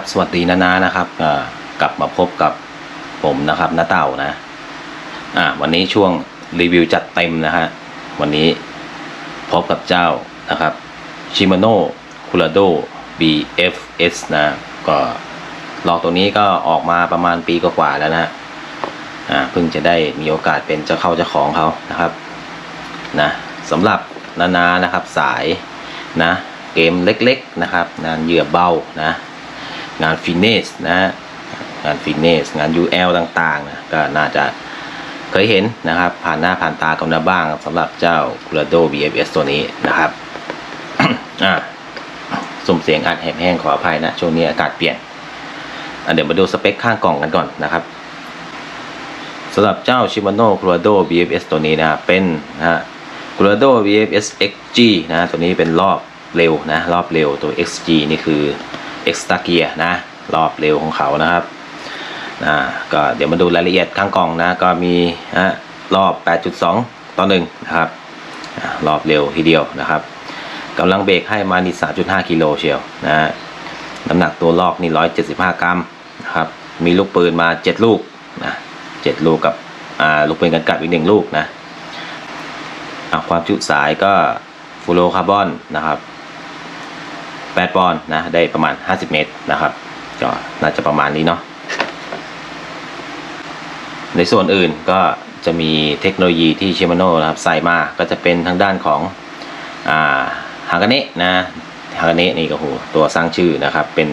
ครับสวัสดีนานานะครับกลับมาพบกับผมนะครับน้าเต่านะอ่าวันนี้ช่วงรีวิวจัดเต็มนะฮะวันนี้พบกับเจ้านะครับชิม a โน่คู r าโด BFS นะก็ลอกตัวนี้ก็ออกมาประมาณปีกว่าแล้วนะอ่าเพิ่งจะได้มีโอกาสเป็นเจ้าเข้าเจ้าของเขานะครับนะสำหรับนานานะครับสายนะเกมเล็กๆนะครับงานเหยื่อเบานะ งานฟินเนสนะฮะงานฟินเนสงาน UL ต่างๆนะก็น่าจะเคยเห็นนะครับ ผ่านหน้าผ่านตากันมาบ้างสำหรับเจ้า c u r a d o BFS ตัวนี้นะครับอ่าสุ่มเสียงอัดแห้งๆขออภัยนะ ช่วงนี้อากาศเปลี่ยนเดี๋ยวมาดูสเปคข้างกล่องกันก่อนนะครับสำหรับเจ้า Shimano c u r a d o BFS ตัวนี้นะครับเป็นนะฮะ c u r a d o BFS XG นะตัวนี้เป็นรอบเร็วนะ รอบเร็วตัว XG นี่คือ extra gear นะ รอบเร็วของเขานะครับนะก็เดี๋ยวมาดูรายละเอียดข้างกล่องนะ ก็มีนะรอบ 8.2 ต่อ1นะครับ รอบเร็วทีเดียวนะครับกำลังเบรกให้มานี่3.5 กิโลเชียวนะน้ำหนักตัวลอกนี่ 175 กรัมนะครับ มีลูกปืนมา 7 ลูกนะ7ลูกกับลูกปืนกันกัดอีกหนึ่งลูกนะอะความจุสายก็ฟูโรคาร์บอนนะครับ 8ปอนด์นะได้ประมาณ 50 เมตรนะครับก็น่าจะประมาณนี้เนาะในส่วนอื่นก็จะมีเทคโนโลยีที่ชิมาโน่นะครับใส่มาก็จะเป็นทางด้านของอ่าฮากาเนะนะฮากาเนะนี่ก็โหตัวสร้างชื่อนะครับเป็น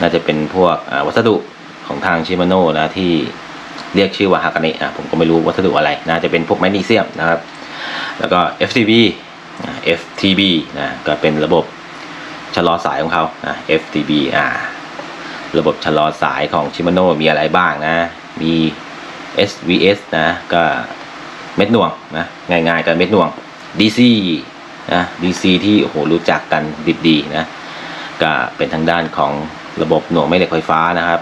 น่าจะเป็นพวกวัสดุของทางชิมาโน่นะที่เรียกชื่อว่าฮากาเนะอะผมก็ไม่รู้วัสดุอะไรนะจะเป็นพวกแมกนีเซียมนะครับ แล้วก็ FTB FTB นะก็เป็นระบบ ชะลอสายของเขานะ FTB อ่าระบบชะลอสายของชิมาโน่มีอะไรบ้างนะ มี SVS นะ ก็เม็ดหน่วงนะง่ายๆกันเม็ดหน่วง DC นะ DC ที่โหรู้จักกันดิบดีนะ ก็เป็นทางด้านของระบบหน่วงแม่เหล็กไฟฟ้านะครับ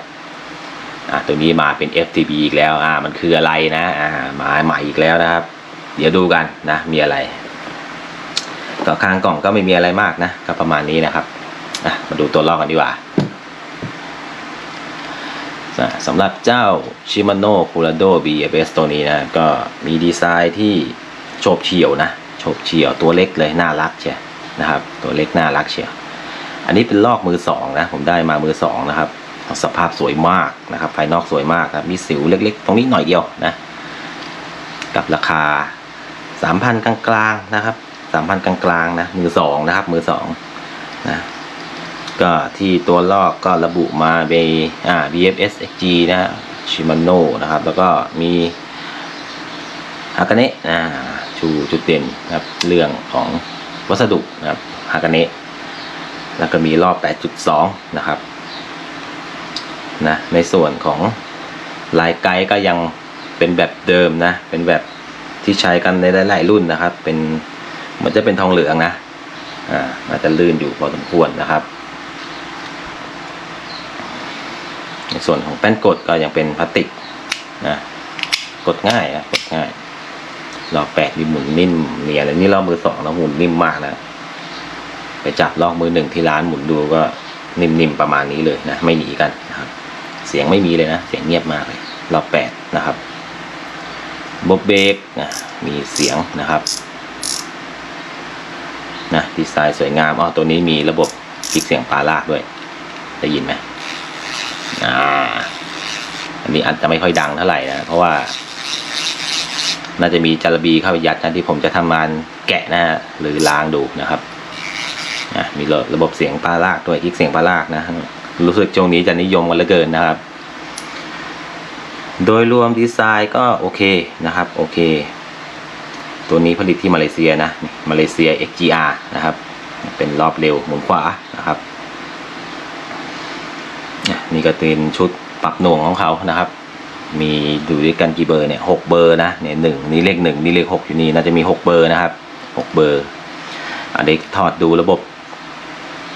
อ่าตัวนี้มาเป็น FTB อีกแล้วอ่ามันคืออะไรนะอ่ามาใหม่อีกแล้วนะครับ เดี๋ยวดูกันนะ มีอะไร ก็ข้างกล่องก็ไม่มีอะไรมากนะก็ประมาณนี้นะครับมาดูตัวลอกกันดีกว่าสำหรับเจ้า Shimano Curado BFS ตัวนี้นะก็มีดีไซน์ที่โฉบเฉี่ยวนะโฉบเฉี่ยวตัวเล็กเลยน่ารักเชียนะครับ ตัวเล็กน่ารักเชียวอันนี้เป็นลอกมือสองนะผมได้มามือสองนะครับสภาพสวยมากนะครับภายนอกสวยมากครับมีสิวเล็กๆ ตรงนี้หน่อยเดียวนะ กับราคา 3,000 กลางๆนะครับามพันกลางๆนะมือสองนะครับ มือสองนะก็ที่ตัวลอกก็ระบุมาเบอ่า BFS XG นะชิมาโนนะครับ แล้วก็มีฮากาเนะอ่าชูจุดเด่นนะครับ เรื่องของวัสดุนะครับฮากาเนะแล้วก็มีรอบ 8.2 นะครับนะในส่วนของลายไกด์ก็ยังเป็นแบบเดิมนะ เป็นแบบที่ใช้กันในหลาย ๆ รุ่นนะครับ เป็น มือนจะเป็นทองเหลืองนะอ่าน่าจะลื่นอยู่พอสมควรนะครับ ในส่วนของแป้นกดก็ยังเป็นพลาสติกนะกดง่ายนะกดง่ายลอกแปดนี่หมุนนิ่มเนียนเลยนี่ลอกมือสองแล้วหมุนนิ่มมากนะไปจับลอกมือหนึ่งที่ร้านหมุนดูก็นิ่มๆประมาณนี้เลยนะไม่หนีกันนะครับ เสียงไม่มีเลยนะเสียงเงียบมากเลยลอแปดนะครับบบเบรกนะมีเสียงนะครับ นะดีไซน์สวยงามอ๋อตัวนี้มีระบบคลิกเสียงปลาลากด้วย ได้ยินไหมอ่าอันนี้อาจจะไม่ค่อยดังเท่าไหร่นะเพราะว่า น่าจะมีจารบีเข้าไปยัดนะที่ผมจะทำงานแกะนะฮะหรือล้างดูนะครับนะมีระบบเสียงปลาลากด้วยคลิกเสียงปลาลากนะรู้สึกช่วงนี้จะนิยมกันเหลือเกินนะครับ โดยรวมดีไซน์ก็โอเคนะครับ โอเค ตัวนี้ผลิตที่มาเลเซียนะมาเลเซีย XGR นะครับ เป็นรอบเร็วหมุนขวานะครับนี่ก็เป็นชุดปรับหน่วงของเขานะครับ มีดูด้วยกันกี่เบอร์เนี่ยหกเบอร์นะเนี่ยหนึ่งนี่เลขหนึ่งนี่เลขหกอยู่นี่น่าจะมีหกเบอร์นะครับหกเบอร์อะเด็กถอดดูระบบ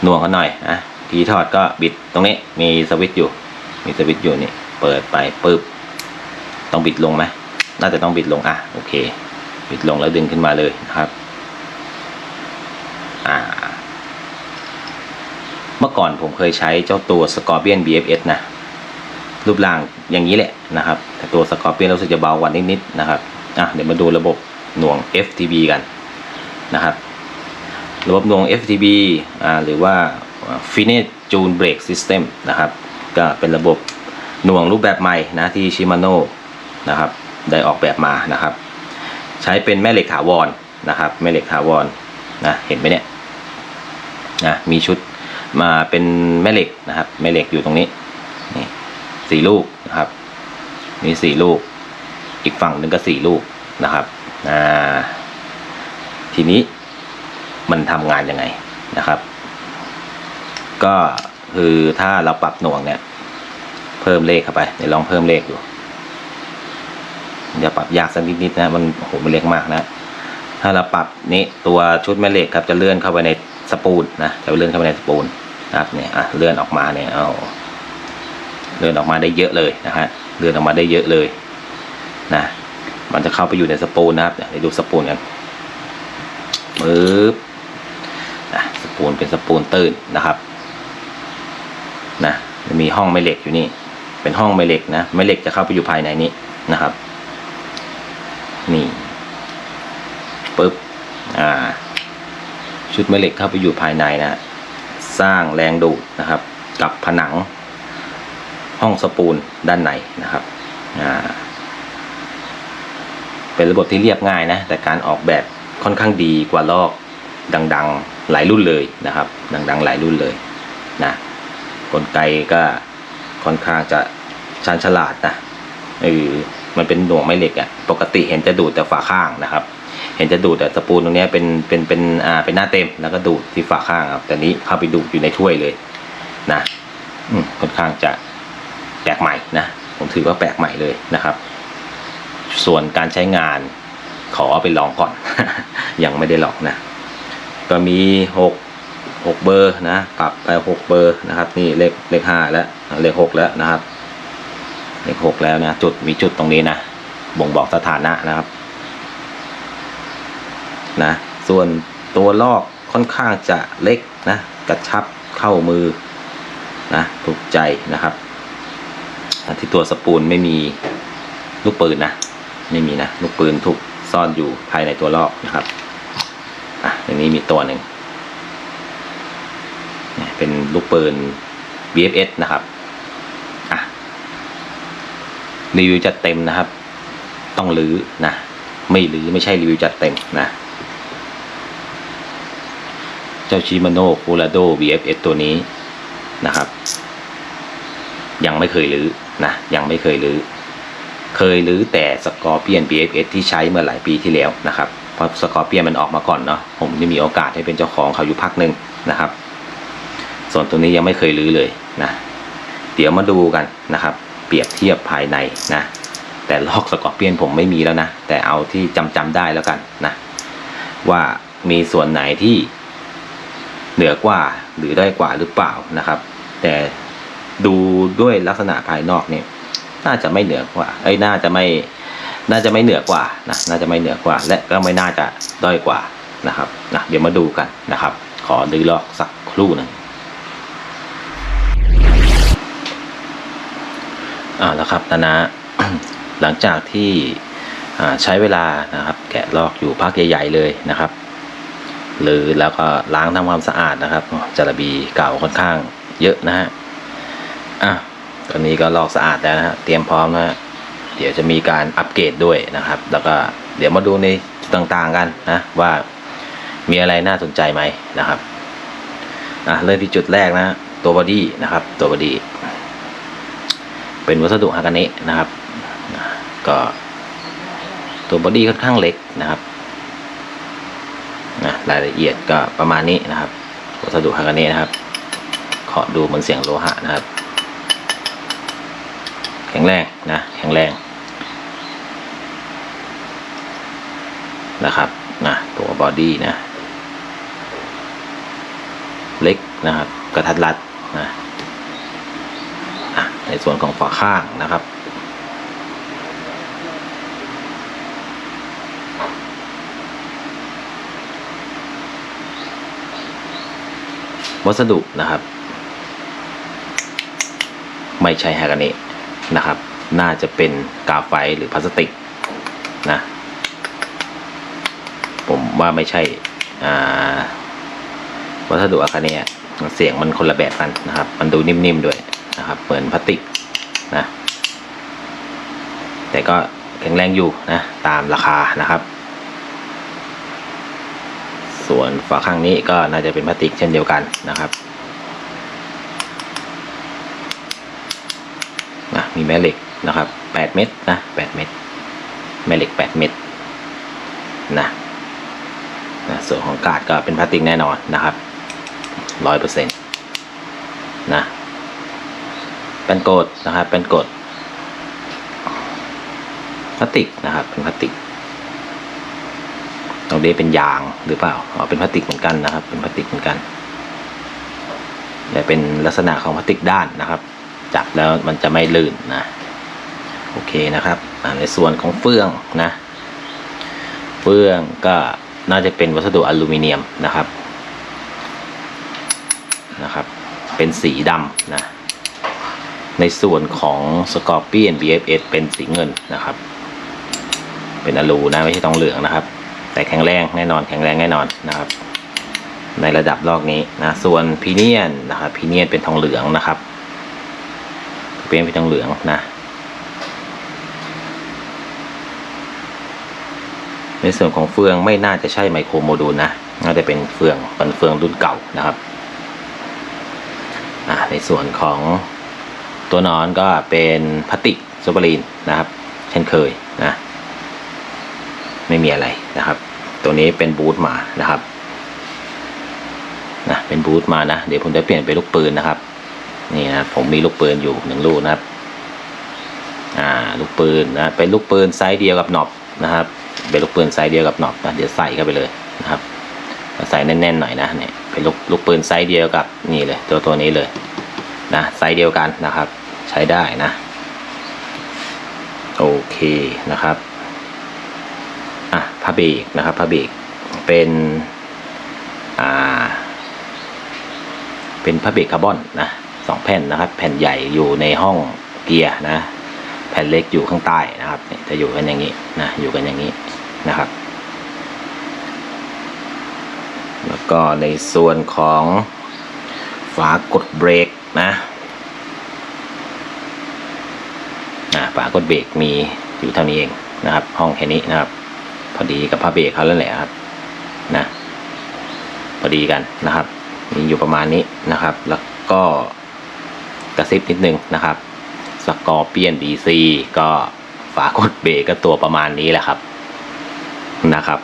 หน่วงกันหน่อยนะทีถอดก็บิดตรงนี้มีสวิตช์อยู่ มีสวิตช์อยู่นี่เปิดไปปึ๊บต้องบิดลงไหมน่าจะต้องบิดลงอะโอเค บิดลงแล้วดึงขึ้นมาเลยนะครับอ่าเมื่อก่อนผมเคยใช้เจ้าตัว Scorpion BFS นะ รูปร่างอย่างนี้แหละนะครับ แต่ตัว Scorpion รู้สึกจะเบากว่านิดๆนะครับอะเดี๋ยวมาดูระบบหน่วง FTB กันนะครับ ระบบหน่วง FTB อ่าหรือว่า Finish Tune Brake System นะครับ ก็เป็นระบบหน่วงรูปแบบใหม่นะที่ชิมาโน่นะครับ ได้ออกแบบมานะครับ ใช้เป็นแม่เหล็กถาวรนะครับ แม่เหล็กถาวรนะเห็นไหมเนี่ยนะมีชุดมาเป็นแม่เหล็กนะครับ แม่เหล็กอยู่ตรงนี้นี่สี่ลูกนะครับมีสี่ลูก อีกฝั่งหนึ่งก็สี่ลูกนะครับอ่าทีนี้มันทำงานยังไงนะครับ ก็คือถ้าเราปรับหน่วงเนี่ย เพิ่มเลขเข้าไปเดี๋ยวลองเพิ่มเลขดู อย่าปรับยากสักนิดๆนะมันโอ้โหมันเล็กมากนะ ถ้าเราปรับนี้ตัวชุดแม่เหล็กครับจะเลื่อนเข้าไปในสปูลนะจะเลื่อนเข้าไปในสปูลนะครับเนี่ยอะเลื่อนออกมาเนี่ยเอาเลื่อนออกมาได้เยอะเลยนะฮะเลื่อนออกมาได้เยอะเลยนะมันจะเข้าไปอยู่ในสปูลนะครับเดี๋ยวดูสปูลกันปึ๊บนะสปูลเป็นสปูลตื้นนะครับนะจะมีห้องแม่เหล็กอยู่นี่ เป็นห้องแม่เหล็กนะแม่เหล็กจะเข้าไปอยู่ภายในนี้นะครับ นี่ปึ๊บอ่า ชุดแม่เหล็กเข้าไปอยู่ภายในนะ สร้างแรงดูดนะครับ กับผนัง ห้องสปูลด้านในนะครับอ่าเป็นระบบที่เรียบง่ายนะ แต่การออกแบบค่อนข้างดีกว่าลอกดังๆหลายรุ่นเลยนะครับ ดังๆหลายรุ่นเลยนะกลไกก็ค่อนข้างจะชาญฉลาดนะเออ มันเป็นหน่วงไม้เหล็กอะ่ะปกติเห็นจะดูดแต่ฝาข้างนะครับ เห็นจะดูดแต่สปูลตรงนี้เป็นเป็นเป็นอ่าเป็นหน้าเต็มแล้วก็ดูดที่ฝาข้างครับแต่นี้เข้าไปดูดอยู่ในถ้วยเลยนะอืมค่อนข้างจะแปลกใหม่นะผมถือว่าแปลกใหม่เลยนะครับ ส่วนการใช้งานขอไปลองก่อน ยังไม่ได้ลองนะ ก็มีหกหกเบอร์นะปรับไปหกเบอร์นะครับ นี่เลขเลขห้าแล้วเลขหกแล้วนะครับ เลขหกแล้วนะจุดมีจุดตรงนี้นะบ่งบอกสถานะนะครับนะส่วนตัวลอกค่อนข้างจะเล็กนะกระชับเข้ามือนะถูกใจนะครับที่ตัวสปูลไม่มีลูกปืนนะไม่มีนะลูกปืนถูกซ่อนอยู่ภายในตัวลอกนะครับอะอย่างนี้มีตัวหนึ่งเนี่ยเป็นลูกปืน BFS นะครับอะ รีวิวจัดเต็มนะครับ ต้องรื้อนะไม่รื้อไม่ใช่รีวิวจัดเต็มนะ เจ้าชิมาโน่คูราโด VFS ตัวนี้นะครับ ยังไม่เคยรื้อนะยังไม่เคยรื้อเคยรื้อแต่สกอร์เปียน BFS ที่ใช้เมื่อหลายปีที่แล้วนะครับเพราะสกอร์เปียนมันออกมาก่อนเนาะผมได้มีโอกาสให้เป็นเจ้าของเขาอยู่พักหนึ่งนะครับ ส่วนตัวนี้ยังไม่เคยรื้อเลยนะ เดี๋ยวมาดูกันนะครับ เปรียบเทียบภายในนะ แต่ลอกสกอร์เปียนผมไม่มีแล้วนะ แต่เอาที่จำจำได้แล้วกันนะ ว่ามีส่วนไหนที่เหนือกว่าหรือด้อยกว่าหรือเปล่านะครับ แต่ดูด้วยลักษณะภายนอกเนี่ยน่าจะไม่เหนือกว่าเอ้ยน่าจะไม่น่าจะไม่เหนือกว่านะน่าจะไม่เหนือกว่า และก็ไม่น่าจะด้อยกว่านะครับนะเดี๋ยวมาดูกันนะครับ ขอดื้อลอกสักครู่หนึ่ง อ่าแล้วครับนานะหลังจากที่ใช้เวลานะครับ แกะลอกอยู่พักใหญ่ๆเลยนะครับ หรือแล้วก็ล้างทำความสะอาดนะครับจาระบีเก่าค่อนข้างเยอะนะฮะอะตอนนี้ก็ลอกสะอาดแล้วนะฮะเตรียมพร้อมนะฮะเดี๋ยวจะมีการอัปเกรดด้วยนะครับ แล้วก็เดี๋ยวมาดูในต่างๆกันนะว่ามีอะไรน่าสนใจไหมนะครับอะเริ่มที่จุดแรกนะตัวบอดี้นะครับตัวบอดี้ เป็นวัสดุฮากาเนะนะครับ ก็ตัวบอดี้ค่อนข้างเล็กนะครับนะรายละเอียดก็ประมาณนี้นะครับ วัสดุฮากาเนะนะครับเคาะดูเหมือนเสียงโลหะนะครับ แข็งแรงนะแข็งแรงนะครับนะตัวบอดี้นะ เล็กนะครับ กระทัดรัดนะ ในส่วนของฝาข้างนะครับวัสดุนะครับ ไม่ใช่ฮากาเนะนะครับ น่าจะเป็นกาไฟหรือพลาสติกนะผมว่าไม่ใช่วัสดุอาคาเนะเสียงมันคนละแบบกันนะครับ มันดูนิ่มๆด้วย นะครับเหมือนพลาสติกนะแต่ก็แข็งแรงอยู่นะตามราคานะครับ ส่วนฝาข้างนี้ก็น่าจะเป็นพลาสติกเช่นเดียวกันนะครับนะมีแม่เหล็กนะครับ 8 เม็ดนะ 8 เม็ดแม่เหล็ก 8 เม็ดนะนะส่วนของกาดก็เป็นพลาสติกแน่นอนนะครับร้อยเปอร์เซ็นต์นะ เป็นกดนะครับ เป็นกดพลาสติกนะครับ เป็นพลาสติก ตรงนี้เป็นยางหรือเปล่าอ๋อเป็นพลาสติกเหมือนกันนะครับ เป็นพลาสติกเหมือนกันแต่เป็นลักษณะของพลาสติกด้านนะครับ จับแล้วมันจะไม่ลื่นนะโอเคนะครับในส่วนของเฟืองนะ เฟืองก็น่าจะเป็นวัสดุอลูมิเนียมนะครับนะครับ เป็นสีดำนะ ในส่วนของ Scorpion BFS เป็นสีเงินนะครับ เป็นอลูนะไม่ใช่ทองเหลืองนะครับ แต่แข็งแรงแน่นอนแข็งแรงแน่นอนนะครับ ในระดับลอกนี้นะส่วนพีเนียนนะครับพีเนียนเป็นทองเหลืองนะครับ เป็นเป็นทองเหลืองนะในส่วนของเฟืองไม่น่าจะใช่ไมโครโมดูลนะ น่าจะเป็นเฟืองเป็นเฟืองรุ่นเก่านะครับในส่วนของ ตัวนอนก็เป็นพลาสติกโซบารีนนะครับ เช่นเคยนะ ไม่มีอะไรนะครับ ตัวนี้เป็นบูทมานะครับนะเป็นบูทมานะ เดี๋ยวผมจะเปลี่ยนเป็นลูกปืนนะครับ นี่นะผมมีลูกปืนอยู่หนึ่งลูกนะครับ อ่าลูกปืนนะเป็นลูกปืนไซส์เดียวกับหนอบนะครับ เป็นลูกปืนไซส์เดียวกับหนอบนะเดี๋ยวใส่เข้าไปเลยนะครับใส่แน่นๆหน่อยนะเนี่ยเป็นลูกลูกปืนไซส์เดียวกับนี่เลย ตัวตัวนี้เลยนะไซส์เดียวกันนะครับ ใช้ได้นะ โอเคนะครับอะผ้าเบรกนะครับผ้าเบรกเป็นอ่าเป็นผ้าเบรกคาร์บอนนะสองแผ่นนะครับ แผ่นใหญ่อยู่ในห้องเกียร์นะ แผ่นเล็กอยู่ข้างใต้นะครับจะอยู่กันอย่างนี้นะอยู่กันอย่างนี้นะครับ แล้วก็ในส่วนของฝากดเบรกนะ ฝากดเบรกมีอยู่เท่านี้เองนะครับ ห้องแค่นี้นะครับ พอดีกับผ้าเบรกเขาแล้วแหละครับนะพอดีกันนะครับ มีอยู่ประมาณนี้นะครับ แล้วก็กระซิบนิดนึงนะครับสกอร์เปียนดีซีก็ฝากดเบรกก็ตัวประมาณนี้แหละครับนะครับ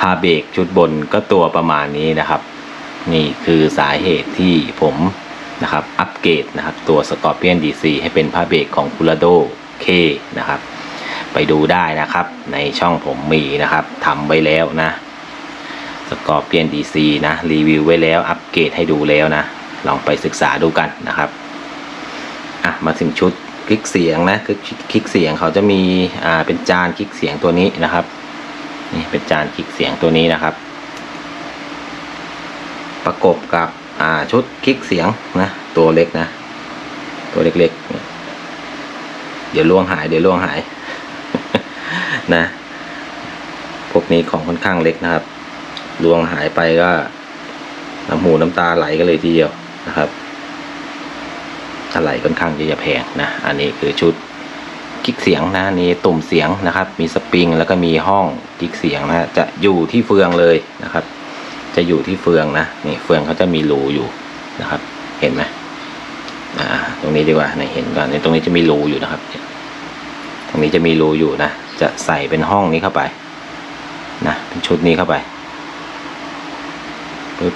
ผ้าเบรกชุดบนก็ตัวประมาณนี้นะครับ นี่คือสาเหตุที่ผม นะครับอัปเกรดนะครับตัว Scorpion DC ให้เป็นผ้าเบรกของ c u r a d o K นะครับ ไปดูได้นะครับในช่องผมมีนะครับทำไว้แล้วนะสกอร์เปียนดีซีนะรีวิวไว้แล้วอัปเกรดให้ดูแล้วนะ ลองไปศึกษาดูกันนะครับอะมาถึงชุดคลิกเสียงนะคลิกคลิกเสียงเขาจะมีอ่าเป็นจานคลิกเสียงตัวนี้นะครับนี่เป็นจานคลิกเสียงตัวนี้นะครับ ประกบกับ อ่าชุดคลิกเสียงนะ ตัวเล็กนะ ตัวเล็กๆ เดี๋ยวล่วงหาย เดี๋ยวล่วงหาย นะ พวกนี้ของค่อนข้างเล็กนะครับลวงหายไปก็น้ำหูน้ำตาไหลกันเลยทีเดียวนะครับถ้าไหลค่อนข้างจะแพงนะ อันนี้คือชุดกิ๊กเสียงนะนี่ตุ่มเสียงนะครับ มีสปริงแล้วก็มีห้องกิ๊กเสียงนะจะอยู่ที่เฟืองเลยนะครับ จะอยู่ที่เฟืองนะนี่เฟืองเขาจะมีรูอยู่นะครับ เห็นไหมอ่า ตรงนี้ดีกว่าในเห็นก่อนในตรงนี้จะมีรูอยู่นะครับ ตรงนี้จะมีรูอยู่นะจะใส่เป็นห้องนี้เข้าไปนะเป็นชุดนี้เข้าไปปึ๊บ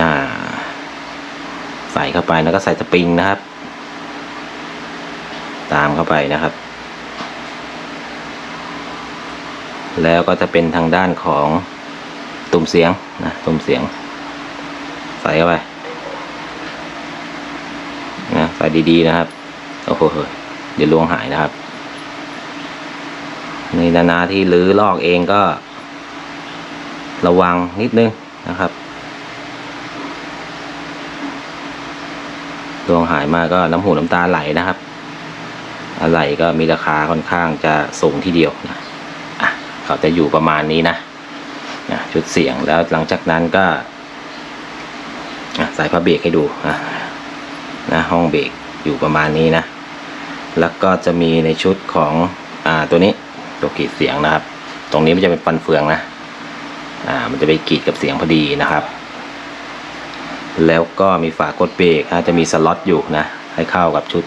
น่าใส่เข้าไปแล้วก็ใส่สปริงนะครับ ตามเข้าไปนะครับ แล้วก็จะเป็นทางด้านของตุ่มเสียงนะตุ่มเสียง ใส่เข้าไปนะใส่ดีๆนะครับโอ้โหเดี๋ยวลวงหายนะครับ ในนานาที่รื้อลอกเองก็ ระวังนิดนึงนะครับดวงหายมาก็น้ำหูน้ำตาไหลนะครับ อะไรก็มีราคาค่อนข้างจะสูงทีเดียวนะ เขาจะอยู่ประมาณนี้นะนะชุดเสียงแล้วหลังจากนั้นก็ใส่ผ้าเบรกให้ดูอะนะห้องเบรกอยู่ประมาณนี้นะ แล้วก็จะมีในชุดของอ่าตัวนี้ตัวกรีดเสียงนะครับ ตรงนี้มันจะเป็นฟันเฟืองนะอ่ามันจะไปกรีดกับเสียงพอดีนะครับ แล้วก็มีฝากดเบรกจะมีสล็อตอยู่นะให้เข้ากับชุด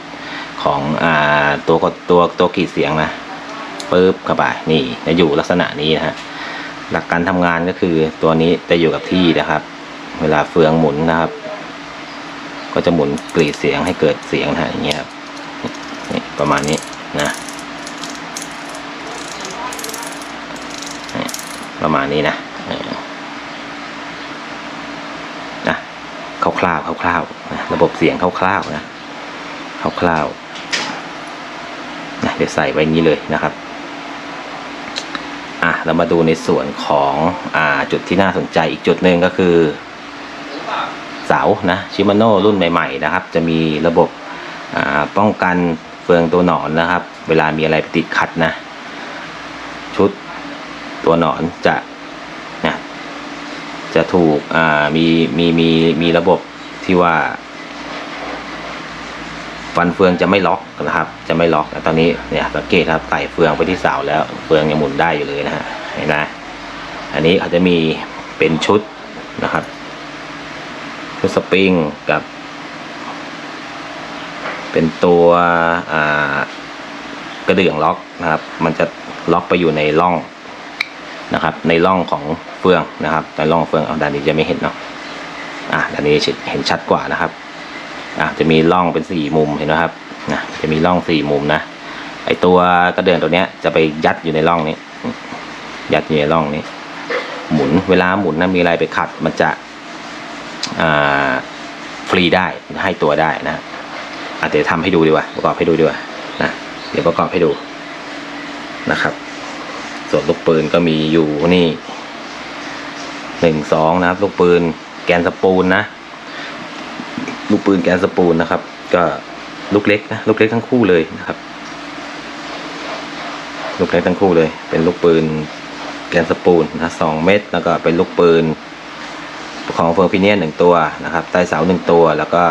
ของอ่าตัวกดตัวตัวกรีดเสียงนะ ปึ๊บเข้าไปนี่จะอยู่ลักษณะนี้นะฮะหลักการทำงานก็คือตัวนี้จะอยู่กับที่นะครับ เวลาเฟืองหมุนนะครับ ก็จะหมุนกรีดเสียงให้เกิดเสียงนะฮะอย่างเงี้ยครับนี่ประมาณนี้นะประมาณนี้นะเออนะคร่าวๆคร่าวๆนะระบบเสียงคร่าวๆนะคร่าวๆนะเดี๋ยวใส่ไว้นี้เลยนะครับ เรามาดูในส่วนของอ่าจุดที่น่าสนใจอีกจุดหนึ่งก็คือ เสานะชิมาโน่รุ่นใหม่ๆนะครับ จะมีระบบอ่าป้องกันเฟืองตัวหนอนนะครับ เวลามีอะไรปติดขัดนะ ชุดตัวหนอนจะนะจะถูกอ่ามีมีมีมีระบบที่ว่า ฟันเฟืองจะไม่ล็อกนะครับ จะไม่ล็อกตอนนี้เนี่ยสังเกตครับใส่เฟืองไปที่เสาแล้วเฟืองยังหมุนได้อยู่เลยนะฮะเห็นไหมอันนี้เขาจะมีเป็นชุดนะครับชุดสปริงกับ เป็นตัวกระเดื่องล็อกนะครับ มันจะล็อกไปอยู่ในร่องนะครับ ในร่องของเฟืองนะครับในร่องเฟืองเอาด้านนี้จะไม่เห็นเนาะอะด้านนี้เห็นชัดกว่านะครับ อะจะมีร่องเป็นสี่มุมเห็นไหมครับนะจะมีร่องสี่มุมนะไอตัวกระเดื่องตัวเนี้ยจะไปยัดอยู่ในร่องนี้ ยัดอยู่ในร่องนี้ หมุนเวลาหมุนนะมีอะไรไปขัดมันจะอ่าฟรีได้ให้ตัวได้นะอะเดี๋ยวทำให้ดูดีกว่าประกอบให้ดูดีกว่านะเดี๋ยวประกอบให้ดูนะครับ ส่วนลูกปืนก็มีอยู่นี่หนึ่งสองนะครับ ลูกปืนแกนสปูลนะ ลูกปืนแกนสปูลนะครับ ก็ลูกเล็กนะลูกเล็กทั้งคู่เลยนะครับ ลูกเล็กทั้งคู่เลย เป็นลูกปืนแกนสปูลนะสองเม็ดแล้วก็เป็นลูกปืนของเฟิร์พิเนียนหนึ่งตัวนะครับ ใต้เสาหนึ่งตัวแล้วก็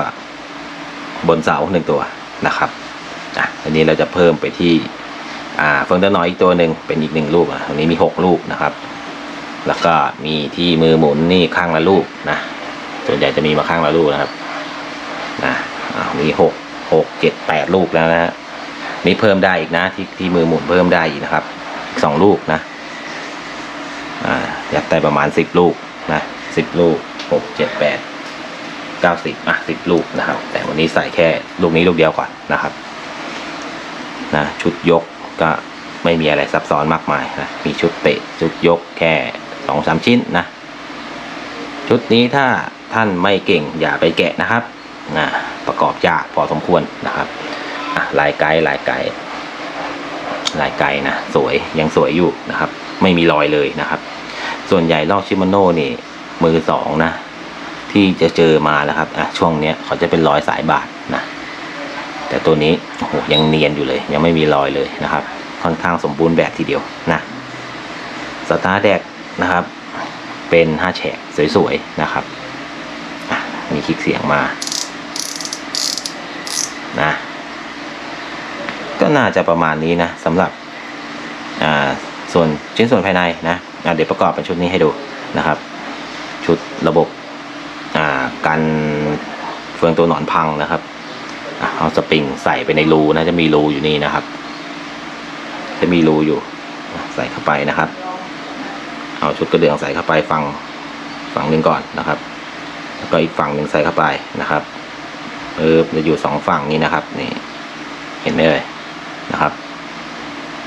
บนเสาหนึ่งตัวนะครับอะอันนี้เราจะเพิ่มไปที่อ่าเฟิร์นตัวน้อยอีกตัวหนึ่งเป็นอีกหนึ่งลูกอะตรงนี้มีหกลูกนะครับ แล้วก็มีที่มือหมุนนี่ข้างละลูกนะส่วนใหญ่จะมีมาข้างละลูกนะครับ มีหกหกเจ็ดแปดลูกแล้วนะฮะนี่เพิ่มได้อีกนะ ที่ที่มือหมุนเพิ่มได้อีกนะครับสองลูกนะ อ่าอยากได้ประมาณสิบลูกนะสิบลูกหกเจ็ดแปดเก้าสิบอะสิบลูกนะครับ แต่วันนี้ใส่แค่ลูกนี้ลูกเดียวก่อนนะครับนะชุดยกก็ไม่มีอะไรซับซ้อนมากมายนะมีชุดเตะชุดยกแค่สองสามชิ้นนะ ชุดนี้ถ้าท่านไม่เก่งอย่าไปแกะนะครับ นะประกอบยากพอสมควรนะครับลายไกด์ลายไกด์ลายไกด์นะสวยยังสวยอยู่นะครับ ไม่มีรอยเลยนะครับ ส่วนใหญ่ลอกชิมาโน่นี่มือสองนะ ที่จะเจอมาแล้วครับอะช่วงเนี้ยเขาจะเป็นรอยสายบาดนะแต่ตัวนี้โอ้โหยังเนียนอยู่เลย ยังไม่มีรอยเลยนะครับ ค่อนข้างสมบูรณ์แบบทีเดียวนะสตาร์แดกนะครับ เป็นห้าแฉกสวยๆนะครับมีคลิกเสียงมา นะ ก็น่าจะประมาณนี้นะสำหรับส่วนชิ้นส่วนภายในนะเดี๋ยวประกอบเป็นชุดนี้ให้ดูนะครับ ชุดระบบอ่ากันเฟืองตัวหนอนพังนะครับอเอาสปริงใส่ไปในรูนะจะมีรูอยู่นี่นะครับ จะมีรูอยู่ใส่เข้าไปนะครับ เอาชุดกระเดื่องใส่เข้าไปฝั่งฝั่งหนึ่งก่อนนะครับ แล้วก็อีกฝั่งหนึ่งใส่เข้าไปนะครับ เออจะอยู่สองฝั่งนี้นะครับ นี่ เห็นไหมเลยนะครับ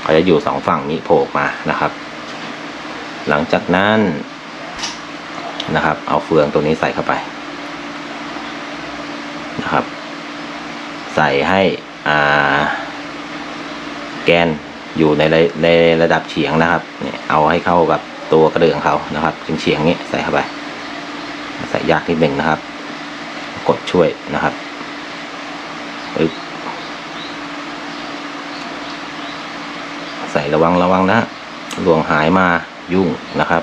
เขาจะอยู่สองฝั่งนี้โผล่มานะครับ หลังจากนั้นนะครับ เอาเฟืองตัวนี้ใส่เข้าไปนะครับ ใส่ให้อ่าแกนอยู่ในระในระดับเฉียงนะครับเนี่ยเอาให้เข้ากับตัวกระเดื่องเขานะครับเฉียงเฉียงนี้ใส่เข้าไป ใส่ยากนิดหนึ่งนะครับ กดช่วยนะครับ ใส่ระวังระวังนะหลวงหายมายุ่งนะครับ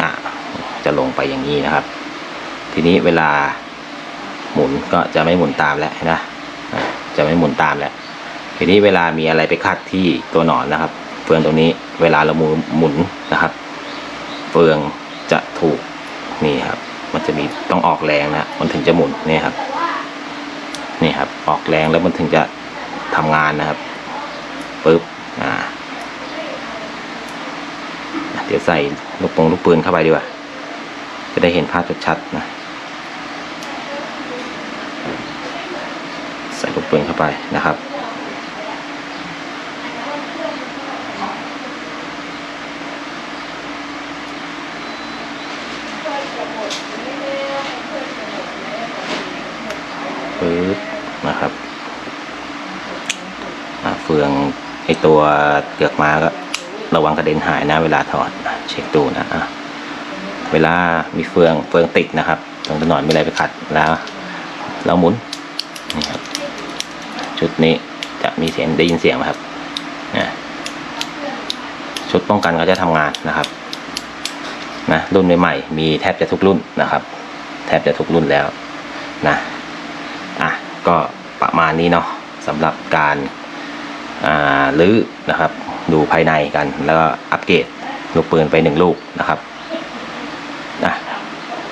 อะจะลงไปอย่างนี้นะครับ ทีนี้เวลาหมุนก็จะไม่หมุนตามแล้วนะ จะไม่หมุนตามแล้ว ทีนี้เวลามีอะไรไปขัดที่ตัวหนอนนะครับ เฟืองตรงนี้เวลาเราหมุนนะครับ เฟือง นี่ครับ มันจะมีต้องออกแรงนะมันถึงจะหมุนนี่ครับ นี่ครับ ออกแรงแล้วมันถึงจะทำงานนะครับปึ๊บอ่าเดี๋ยวใส่ลูกปงลูกปืนเข้าไปดีกว่า จะได้เห็นภาพชัดๆนะใส่ลูกปืนเข้าไปนะครับ ปึ๊บนะครับอะเฟืองไอ ตัวเกือกม้าก็ระวังกระเด็นหายนะ เวลาถอดเช็คดูนะอะเวลามีเฟืองเฟืองติดนะครับ ตรงถนนมีอะไรไปขัดแล้ว เราหมุนนี่ครับชุดนี้จะมีเสียงได้ยินเสียงไหมครับนะชุดป้องกันก็จะทำงานนะครับนะรุ่นใหม่ๆมีแทบจะทุกรุ่นนะครับ แทบจะทุกรุ่นแล้วนะอะก็ประมาณนี้เนาะสำหรับการ รื้อนะครับ ดูภายในกัน แล้วก็อัปเกรดลูกปืนไปหนึ่งลูกนะครับอะ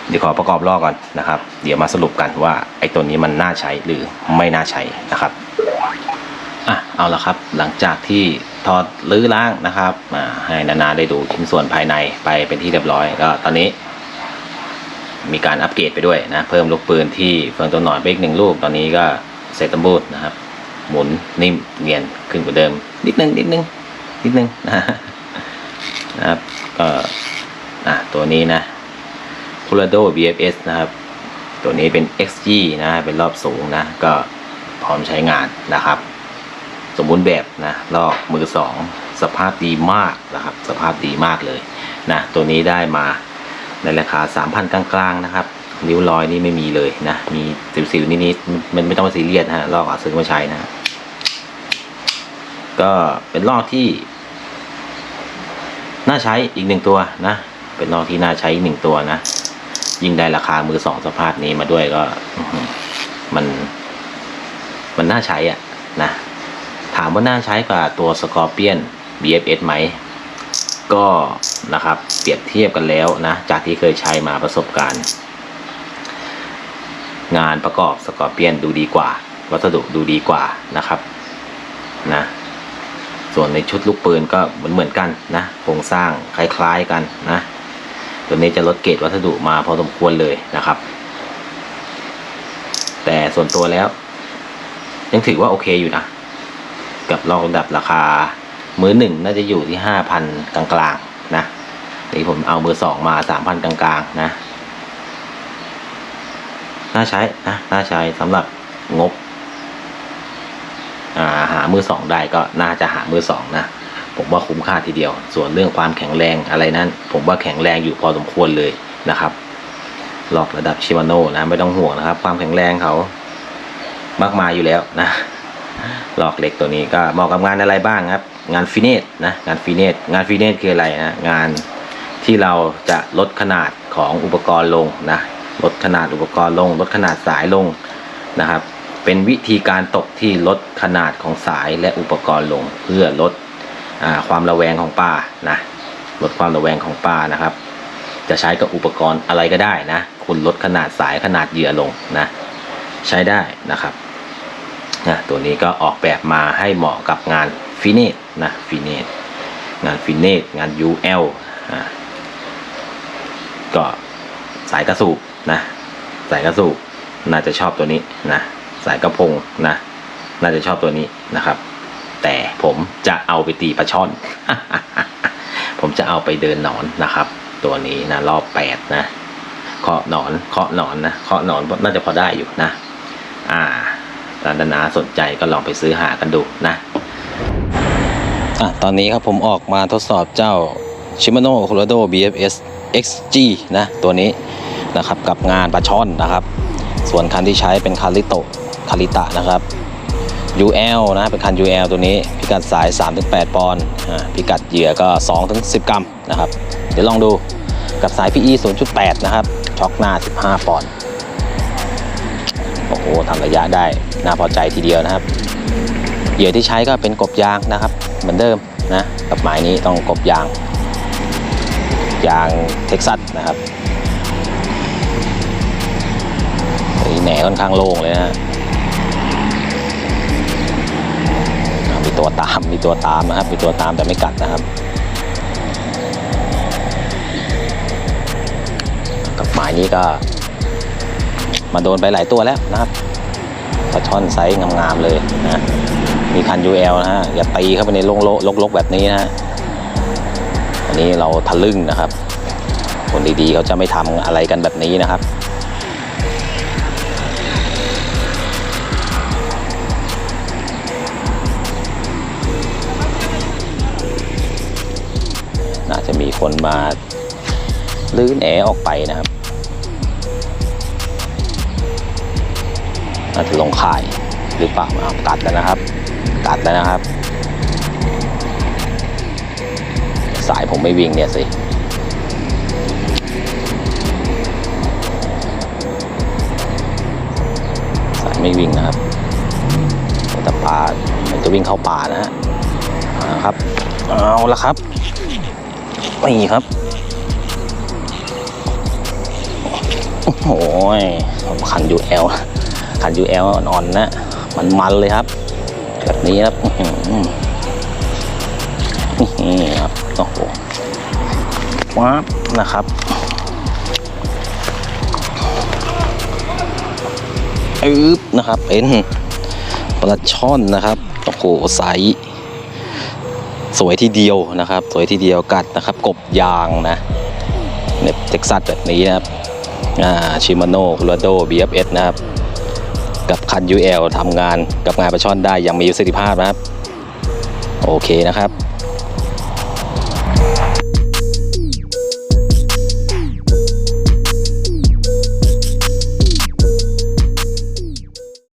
เดี๋ยวขอประกอบลอก่อนนะครับ เดี๋ยวมาสรุปกันว่าไอ้ตัวนี้มันน่าใช้หรือไม่น่าใช้นะครับอะเอาละครับหลังจากที่ถอดรื้อล้างนะครับอ่าให้นานาได้ดูชิ้นส่วนภายในไปเป็นที่เรียบร้อยก็ตอนนี้ มีการอัปเกรดไปด้วยนะ เพิ่มลูกปืนที่เฟืองตัวหนอนไปอีกหนึ่งลูกตอนนี้ก็เซตตัมบูดนะครับ หมุนนิ่มเนียนขึ้นกว่าเดิม นิดนึงนิดนึงนิดนึงนะครับก็อะตัวนี้นะ c o l o r a d o BFS นะครับ ตัวนี้เป็น XG นะเป็นรอบสูงนะ ก็พร้อมใช้งานนะครับ สมบูรณ์แบบนะลอกมือสองสภาพดีมากนะครับ สภาพดีมากเลยนะตัวนี้ได้มาในราคา 3,000 กลางๆนะครับริ้วรอยนี่ไม่มีเลยนะ มีสิวๆนิดๆมันไม่ต้องมาซีเรียสฮะลอกเอาซื้อมาใช้นะ ก็เป็นลอกที่ น่าใช้อีกหนึ่งตัวนะ เป็นลอกที่น่าใช้อีกหนึ่งตัวนะ ยิ่งได้ราคามือสองสภาพนี้มาด้วยก็มัน มันน่าใช้อะนะ ถามว่าน่าใช้กว่าตัวสกอร์เปียน BFS ไหม ก็นะครับ เปรียบเทียบกันแล้วนะ จากที่เคยใช้มาประสบการณ์ งานประกอบสกอร์เปียนดูดีกว่า วัสดุดูดีกว่านะครับ นะ ส่วนในชุดลูกปืนก็เหมือนเหมือนกันนะโครงสร้างคล้าย ๆกันนะ ตัวนี้จะลดเกรดวัสดุมาพอสมควรเลยนะครับ แต่ส่วนตัวแล้ว ยังถือว่าโอเคอยู่นะ กับรองระดับราคา มือหนึ่งน่าจะอยู่ที่ห้าพันกลางๆนะนี่ผมเอามือสองมาสามพันกลางๆนะน่าใช้นะน่าใช้สำหรับงบ หามือสองได้ก็น่าจะหามือสองนะผมว่าคุ้มค่าทีเดียว ส่วนเรื่องความแข็งแรงอะไรนั้น ผมว่าแข็งแรงอยู่พอสมควรเลยนะครับหลอกระดับชิมาโน่นะไม่ต้องห่วงนะครับ ความแข็งแรงเขามากมายอยู่แล้วนะหลอกเหล็กตัวนี้ก็เหมาะกับงานอะไรบ้างครับ งานฟิเนตนะงานฟิเนตงานฟิเนตคืออะไรนะงานที่เราจะลดขนาดของอุปกรณ์ลงนะลดขนาดอุปกรณ์ลง ลดขนาดสายลงนะครับ เป็นวิธีการตกที่ลดขนาดของสายและอุปกรณ์ลงเพื่อลดอความระแวงของป้านะลดความระแวงของป้านะครับ จะใช้กับอุปกรณ์อะไรก็ได้นะ คุณลดขนาดสายขนาดเหยื่อลงนะใช้ได้นะครับนะตัวนี้ก็ออกแบบมาให้เหมาะกับงานฟิเนตนะฟิเนตงานฟิเนตงาน UL อ่าก็สายกระสูบนะสายกระสูบน่าจะชอบตัวนี้นะ สายกระพงนะ น่าจะชอบตัวนี้นะครับ แต่ผมจะเอาไปตีปลาช่อน ผมจะเอาไปเดินหนอนนะครับ ตัวนี้นะรอบแปดนะเคาะหนอนเคาะหนอนนะเคาะหนอนน่าจะพอได้อยู่นะ อ่าถ้าดนาสนใจก็ลองไปซื้อหากันดูนะอะตอนนี้ครับผมออกมาทดสอบเจ้า Shimano Colorado BFS XG นะตัวนี้นะครับกับงานปลาช่อนนะครับ ส่วนคันที่ใช้เป็นคาริโต คาริตะนะครับ UL นะเป็นคัน UL ตัวนี้ พิกัดสาย 3-8 ปอนด์พิกัดเหยื่อก็ 2-10 กรัมนะครับ เดี๋ยวลองดูกับสาย PE 0.8 นะครับ ช็อคหน้า 15 ปอนด์โอ้โหทำระยะได้ น่าพอใจทีเดียวนะครับ เหยื่อที่ใช้ก็เป็นกบยางนะครับ เหมือนเดิมนะกับหมายนี้ต้องกบยาง ยางเท็กซัสนะครับแหนค่อนข้างโล่งเลยนะ ตัวตามมีตัวตามนะครับ มีตัวตามแต่ไม่กัดนะครับกับหมายนี้ก็ มาโดนไปหลายตัวแล้วนะครับปลาช่อนไซส์งามๆเลยนะมีคัน UL นะฮะอย่าตีเข้าไปในโล่งๆลกๆแบบนี้นะฮะอันนี้เราทะลึ่งนะครับ คนดีๆเขาจะไม่ทำอะไรกันแบบนี้นะครับ คนมาลื้อแหนออกไปนะครับน่าจจะลงข่ายหรือเปล่าอากัดแล้วนะครับกัดแล้วนะครับ สายผมไม่วิ่งเนี่ยสิสายไม่วิ่งนะครับแต่ปลามันจะวิ่งเข้าป่านะฮะครับ เอาละครับ นี่ครับ โอ้โหคันยูเอลคันยูเอลอ่อนๆนะ มันมันเลยครับ แบบนี้ครับอื้อหือนี่ครับ โอ้โหว้าบนะครับอึ๊บนะครับ เป็นปลาช่อนนะครับ โอ้โหไซส์ส วยทีเดียวนะครับ สวยทีเดียวกัดนะครับ กบยางนะเน็บเท็กซัสแบบนี้นะครับชิมาโน่คูลาโด BFS นะครับ กับคัน UL ทำงานกับงานประช่อนได้อย่างมีประสิทธิภาพนะครับ โอเคนะครับ